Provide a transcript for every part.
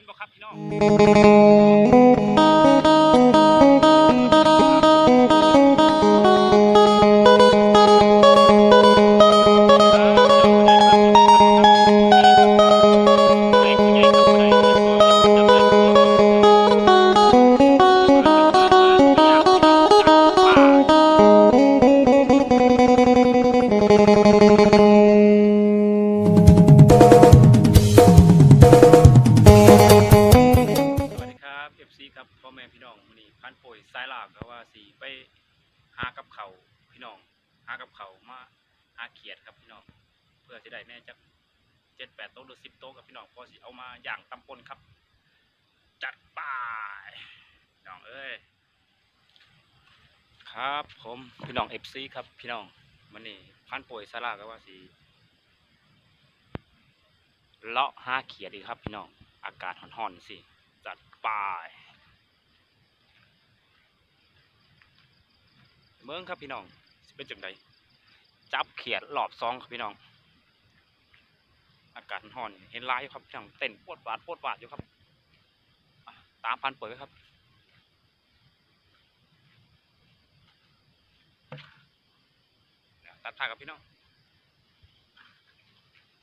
ห็นบ่ครับพี่น้องากับเขามาหาเขียดครับพี่น้องเพื่อสิได้แม่จักเจ็ดแปดโต๊ะหรือสิบโต๊ะกับพี่น้องพอสิเอามาอย่างตำปนครับ จัดไป้ายน้องเอ้ยครับผมพี่น้อง FC ครับพี่น้องมื้อนี้พันป่วยสาลาก็ว่าสิเลาะห้าเขียดอีครับ พี่น้องอากาศห่อนๆสิจัดไป้ายเมืองครับพี่น้อง เป็นจังไดจับเขียดหลอบซองครับพี่น้อง อากาศห่อนเห็นลายอยู่ครับพี่น้องเต้นปวดบาดปวดบาดอยู่ครับตามพันเปิดไว้ครับเนี่ยตัดทางกับพี่น้อง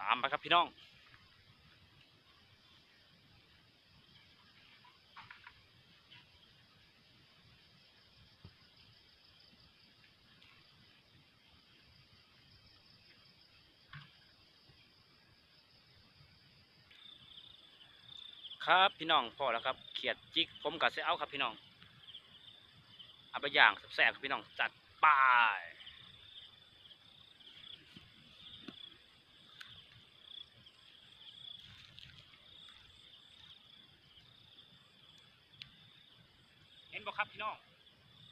ตามไปครับพี่น้อง ครับพี่น้องพอแล้วครับเขียดจิกผมกับเสเอาครับพี่น้องเอาไปย่างแซ่บครับพี่น้องจัดไป้ายเห็นบ่ครับพี่น้อง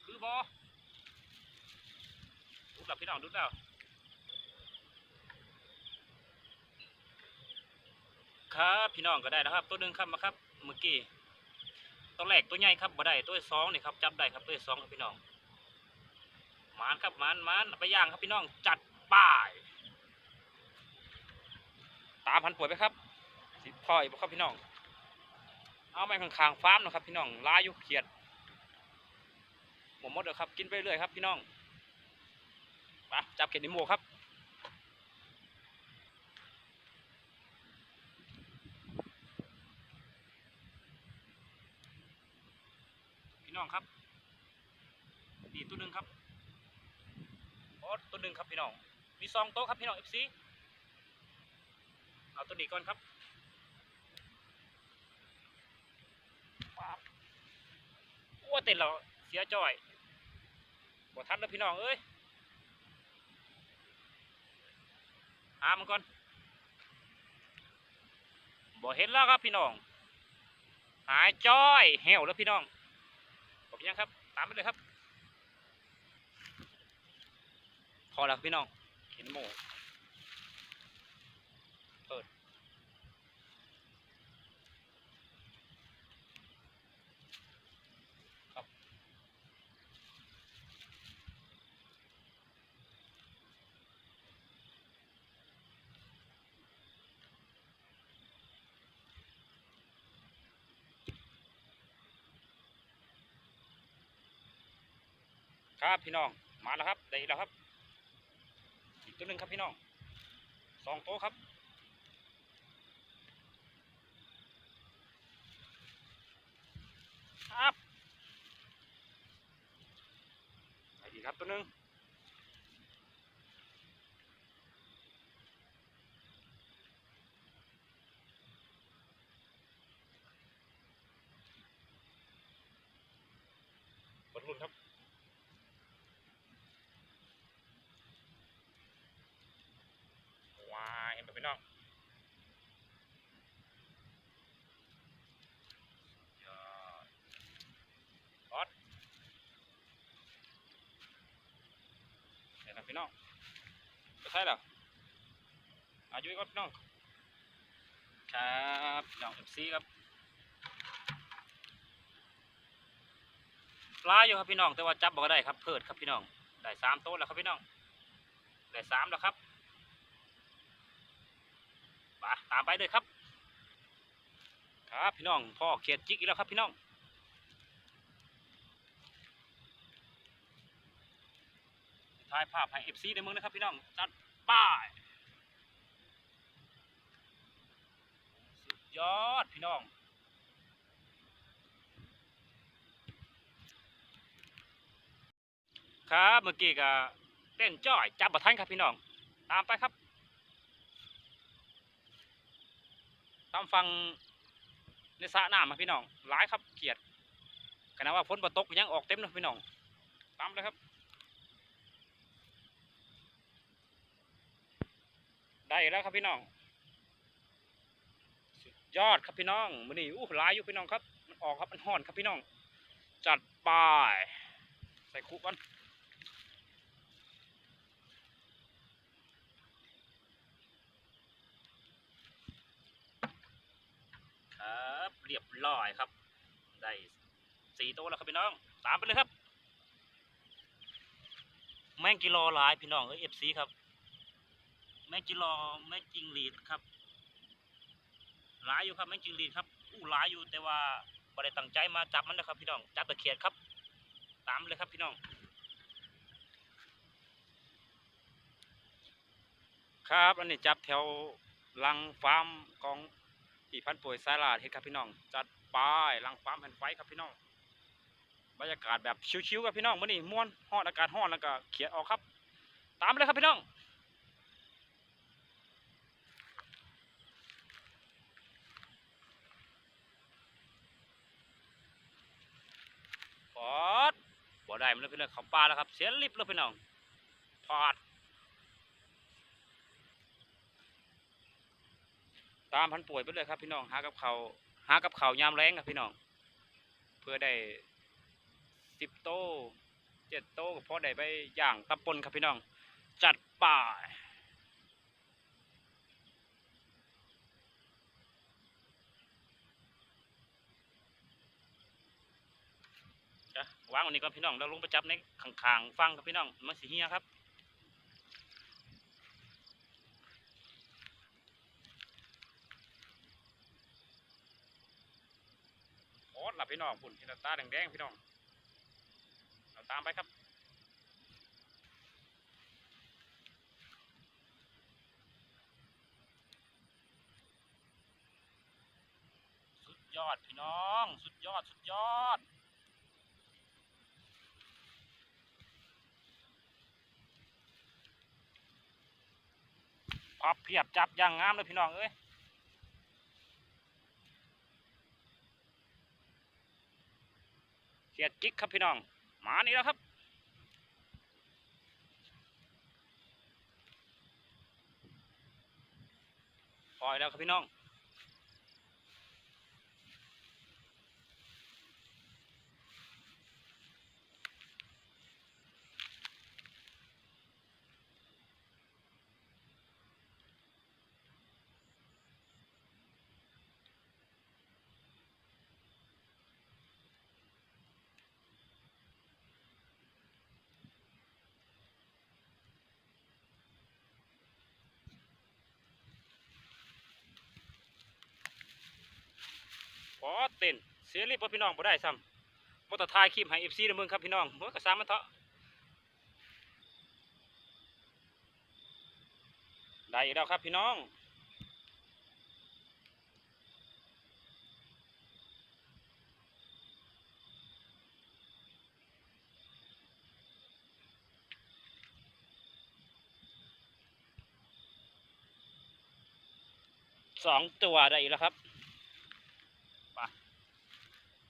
คือบ่ดูแล้วพี่น้องดูแล้ว ครับพี่น้องก็ได้นะครับ ตัวหนึ่งครับมาครับเมื่อกี้ตัวแรกตัวใหญ่ครับบ่ได้ตัวสองนี่ครับจับได้ครับตัวสองครับพี่น้องมานครับมานมานไปย่างครับพี่น้องจัดป้ายตามพันป่วยไปครับสิพอยครับพี่น้อง เอาไปข้างๆฟาร์มนะครับ พี่น้องลายยุเขียดหมดหมดเลยครับกินไปเรื่อยครับพี่น้องไปจับเขียดในหมูครับ น้องครับนี่ตัวหนึ่งครับโอ้ตัวหนึ่งครับพี่น้อง มีสองโต๊ะครับพี่น้องเอฟซีเอาตัวนี้ก่อนครับปั๊บโอ้เต้นเราเสียจ่อยบ่ทันแล้วพี่น้องเอ้ยหามันก่อนบ่เห็นแล้วครับพี่น้องหายจ้อยเหี่ยวแล้วพี่น้อง ยังครับ ตามไปเลยครับ พอแล้วพี่น้องเห็นหมู ครับพี่น้องมาแล้วครับได้แล้วครับอีกตัวหนึ่งครับพี่น้องสองโต๊ะครับครับไปอีกครับตัวหนึ่งกดรุ่นครับ ว้ายเห็ นไหมพี่น้องยอดออดเห็นไหมพี่น้องจะใช่หรออายุก่อนพี่น้อง ครับน้องเอฟซีครับปลาอยู่ครับพี่น้อง แต่ว่าจับบ่ได้ครับเพิดครับพี่น้อง ได้สามโต๊ะแล้วครับพี่น้อง ได้สามแล้วครับ ปตามไปเลยครับ ครับพี่น้องพ่อเขียดจิกอีกแล้วครับพี่น้องถ่ายภาพให้เอฟซีในเมืองนะครับพี่น้องจัดป้ายสุดยอดพี่น้องครับเมื่อกี้ก็เต้นจ้อยจับบัทันครับพี่น้อง ตามไปครับ ตามฟังในสระน้ำมาพี่น้องหลายครับเกียดขณะว่าฝนตกยังออกเต็มเลยพี่น้องตามเลยครับ ได้แล้วครับพี่น้องยอดครับพี่น้องมื้อนี้อู้หลายอยู่พี่น้องครับมันออกครับมันห่อนครับพี่น้อง จัดไปใส่คุกก่อน ค รียบร้อยครับ ได้สี่ตัวแล้วครับพี่น้องตามไปเลยครับ แมงกิโลหลายพี่น้องเอ้ยเอฟซีครับ แมงกิโลแมงจิงหรีดครับหลายอยู่ครับแมงจิงหรีดครับอู้หลายอยู่แต่ว่าบ่ได้ตั้งใจมาจับมันนะครับพี่น้องจับตะเขียดครับ ตามเลยครับพี่น้อง ครับอันนี้จับแถวลังฟาร์มของ ที่พันป่วยสายลาดเฮ็ดครับพี่น้อง จัดปลายลังฟาร์มแผ่นไฟครับพี่น้อง บรรยากาศแบบชิวๆครับพี่น้องมื้อนี้ม่วนฮ้อนอากาศฮ้อนแล้วก็เขียดออกครับ ตามเลยครับพี่น้องปอดบ่ได้มันเลยพี่น้องเขาปลาแล้วครับ เสียลิบเลยพี่น้องพอด ตามพันป่วยไปเลยครับ พี่น้องหากับเขาหากับเขายามแรงครับพี่น้อง เพื่อได้สิบโตเจ็ดโตก็พอได้ไปย่างตำปนครับพี่น้อง จัดป่าจ้ะวางวันนี้ก่อนพี่น้องแล้วลงไปจับในข้างๆฟังครับพี่น้องมันสีเฮียครับ โอ้หลับพี่น้องปุ่นที่ตาแดงๆพี่น้องเราตามไปครับสุดยอดพี่น้อง สุดยอดสุดยอด พับเพียบจับอย่างงามเลยพี่น้องเอ้ย เสียจิกครับพี่น้อง หมานี่แล้วครับ ปล่อยแล้วครับพี่น้อง อเต้นเสียรีบพี่น้องบ่ได้ซ้ำบ่ต้องถ่ายคลิปให้ FC ในเมืองครับพี่น้องบ่ก็สามมันเถาะได้อีกแล้วครับพี่น้องสองตัวได้อีกแล้วครับ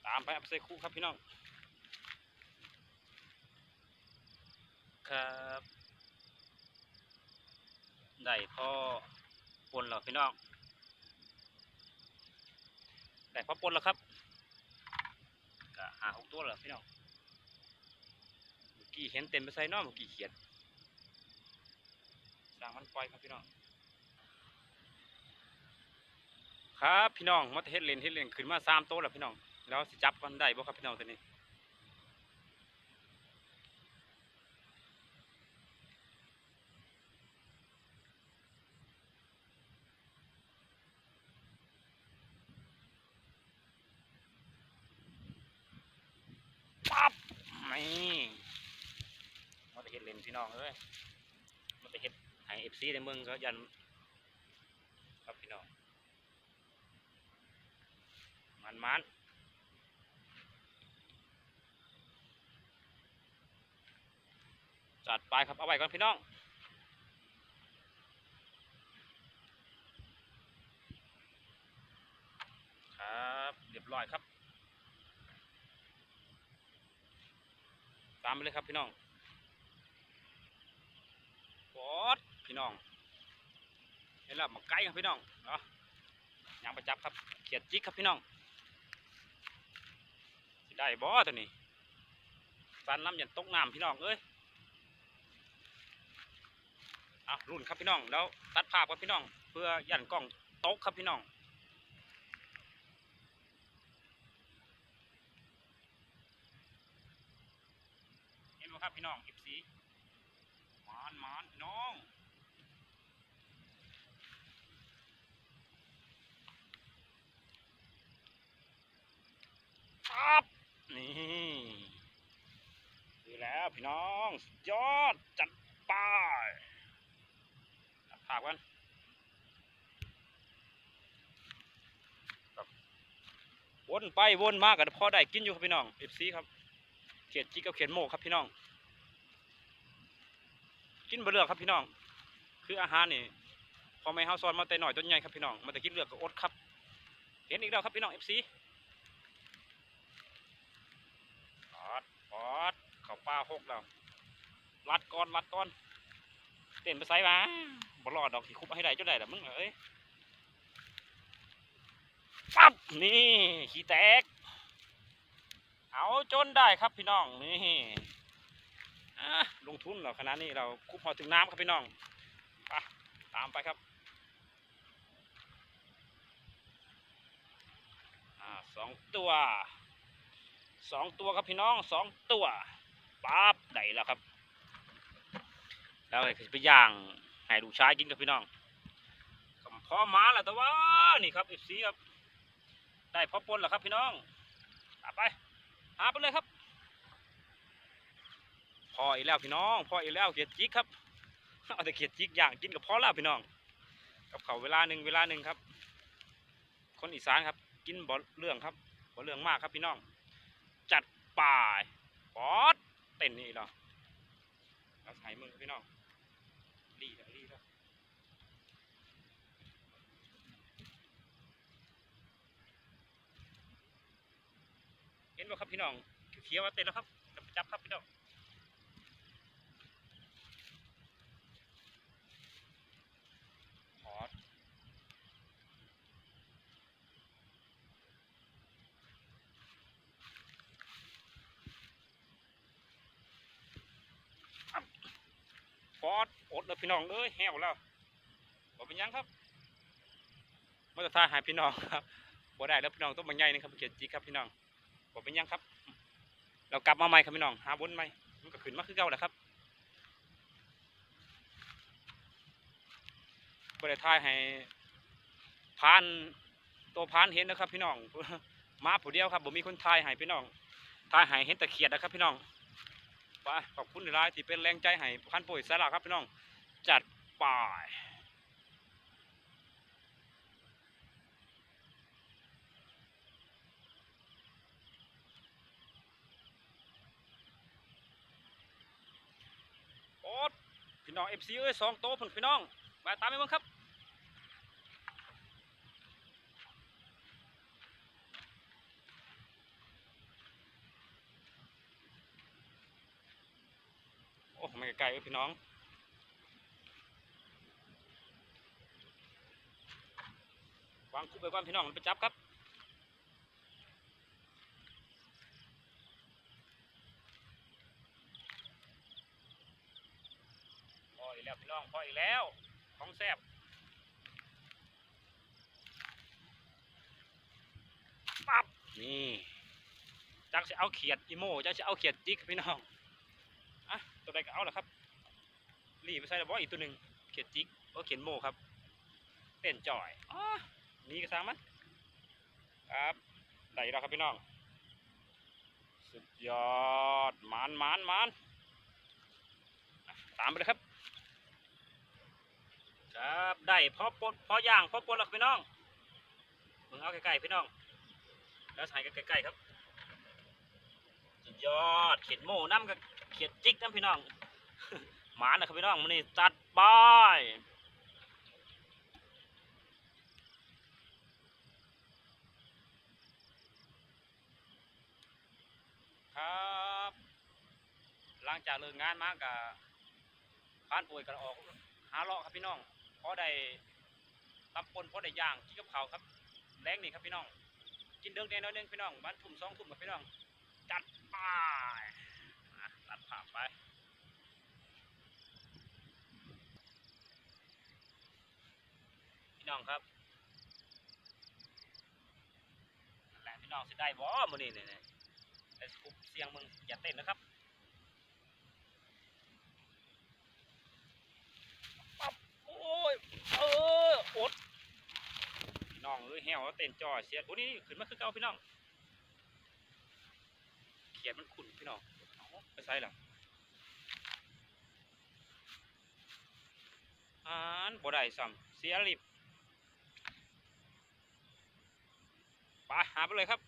ตามไปอาไปใส่คู่ครับพี่น้องครับได้พ่อปนแล้วพี่น้องได้พ่อปนแล้วครับก็หาหกตัวแล้วพี่น้องเมื่อกี้เห็นเต็มไปใส่น้อเมื่อกี้เขียนสร้างมันปล่อยครับพี่น้อง ครับพี่น้องมาเฮ็ดเลนเฮ็เลนขึ้นมาสามโต๊ะแล้วพี่น้องแล้วสิจับกันได้บ่ครับพี่น้องตัวนี้ปั๊บไม่มาเฮ็ดเลนพี่น้องเลยมาเฮ็ดไฮเอฟซีในเมืองก็ยันครับพี่น้อง มันมันจัดไปครับ เอาไว้ก่อนพี่น้องครับเรียบร้อยครับ ตามไปเลยครับพี่น้องปอดพี่น้องเห็นแล้วมาไกลครับพี่น้องเนาะยางประจับครับเขียดจิกครับพี่น้อง ได้บ่ตัวนี้ฟันน้ำยันตกน้ำพี่น้องเอ้ยเอะรุ่นครับพี่น้องแล้วตัดภาพครับพี่น้อง เพื่อยันกล้องตกครับพี่น้องเห็นไหมครับพี่น้องเอฟซีมานมานพี่น้องครับ นี่คือแล้วพี่น้องยอดจัดไปภาพกันวนไปวนมากันพอได้กินอยู่ครับพี่น้องเอฟซีครับเขียดจิกกับเขียดโมกครับพี่น้อง กินบะเลือกครับพี่น้อง คืออาหารนี่พอไม่เฮาซอนมาแต่หน่อยต้นใหญ่ครับพี่น้องมาแต่กินเลือกก็อดครับ เห็นอีกแล้วครับพี่น้องเอฟซีป อดเขาป้าหกแล้วรัดก้อนรัดก้อนเต้นไปไซมาบ่รอดดอกขี่คุบให้ได้เจ้าได้แต่มึงเอ้ยปั๊บนี่ขี้แตก เอาจนได้ครับพี่น้องนี่ลงทุนเหราขนาดนี้เราคุบพอถึงน้ำครับพี่น้องไปตามไปครับอ่าสองตัว สองตัวครับพี่น้องสองตัวปั๊บได้แล้วครับ แล้วก็ไปย่างให้ลูชายกินกับพี่น้องก็พอมาแล้วแต่ว่านี่ครับเอฟซีครับได้พอปนแล้วครับพี่น้องตาไปหาไปเลยครับพออีกแล้วพี่น้องพออีกแล้วเขียดจิกครับเอาแต่เขียดจิกอย่างกินกับพอแล้วพี่น้อง กับเขาเวลาหนึ่งเวลาหนึ่งครับ คนอีสานครับ กินบ่เรื่องครับบ่เรื่องมากครับพี่น้อง ป่าปอดเต้นนี่เหรอเราใช้มือพี่น้องดีแล้วดีแล้วเห็นบ่ครับพี่น้องเขียวๆว่าเต้นแล้วครับจับครับพี่น้อง พอดพอดอด แล้วพี่น้องเอ้ยแห้วแล้วบ่เป็นยังครับมาตรฐานหายพี่น้องครับบ่ได้แล้วพี่น้องต้องมาใหญ่นะครับเกียรติจิครับพี่น้องบ่เป็นยังครับ เรากลับมาใหม่ครับพี่น้องหาบนใหม่มันก็ขึ้นมาคือเก่าแหละครับบ่ได้ทายให้พานตัวพานเห็นนะครับ พี่น้องมาผู้เดียวครับบ่มีคนทายให้พี่น้องทายให้เห็นตะเขียดนะครับ พี่น้องไปขอบคุณหลายที่เป็นแรงใจให้พันปุ๋ยสาระครับพี่น้อง จัดป่ายโอ๊ตพี่น้องเอฟซีเอ้ยสองโต๊ะพุ่นพี่น้องไปตามไปบิ่งครับโอ้ไม่ไกลๆเว้ยพี่น้อง วางคุบไปก่อนพี่น้องมันไปจับครับพออีกแล้วพี่น้องพออีกแล้ว ของแซ่บปั๊บนี่จักจะเอาเขียดอีโม่จักจะเอาเขียดจิกพี่น้องอะตัวใดก็เอาละครับรีบไปใส่ระบออีกตัวหนึ่งเขียนจิกโอเขียนโมครับเต้นจ่อยอ๋อ นี่ก็สร้างมันครับได้แล้วครับพี่น้อง สุดยอดมานมานมานตามไปเลยครับ ครับได้พอปดพอย่างพอปดแล้วครับพี่น้องมึงเอาใกล้ๆพี่น้อง แล้วใส่ใกล้ๆครับสุดยอดเขียดโม่น้ำกับเขียดจิกน้ำพี่น้องหมานะครับพี่น้องมันนี่จัดไป ครับหลังจากเลิกงานมากกับพานป่วยกันออกหาเลาะครับพี่น้องเพอได้ตำปนเพอได้ย่างกินกับข้าครับแรงนี่ครับพี่น้อง กินเดิงแน่นอยหนึงพี่น้องบ้านทุ่มสองทุ่มกับพี่น้อง จัดไปตัดผ่าพไปพี่น้องครับแหละพี่น้องสิได้บ่มื้อนี้เนี่ย ไอ้สกุปเสียงมึงอย่าเต้นนะครับปั๊บโอ้ยเอออดพี่น้องเอ้ยแฮวเต้นจ่อเสียโอ้นี่ขึ้นมาคือเก่าพี่น้องเขียดมันขุ่นพี่น้องไปใส่ล่ะอ่านบ่ได้ซ้ำเสียลิบไปหาไปเลยครับ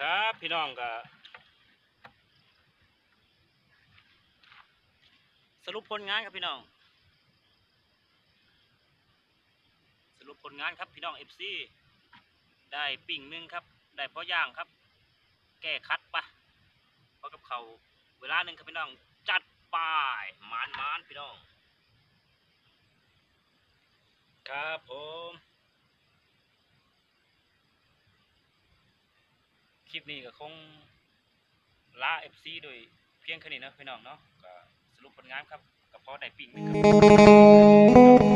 ครับ พี่น้องก็สรุปผลงานครับพี่น้อง สรุปผลงานครับพี่น้องเอฟซีได้ปิ่งหนึ่งครับ ได้พอย่างครับ แก้คัดปะเพราะกับเขาเวลาหนึ่งครับพี่น้อง จัดป้ายมานมานพี่น้อง ครับผม คลิปนี้ก็คงลาเอฟซีโดยเพียงแค่นี้นะพี่น้องเนาะก็สรุปผลงานครับก็พอได้ปิ่งนึงครับ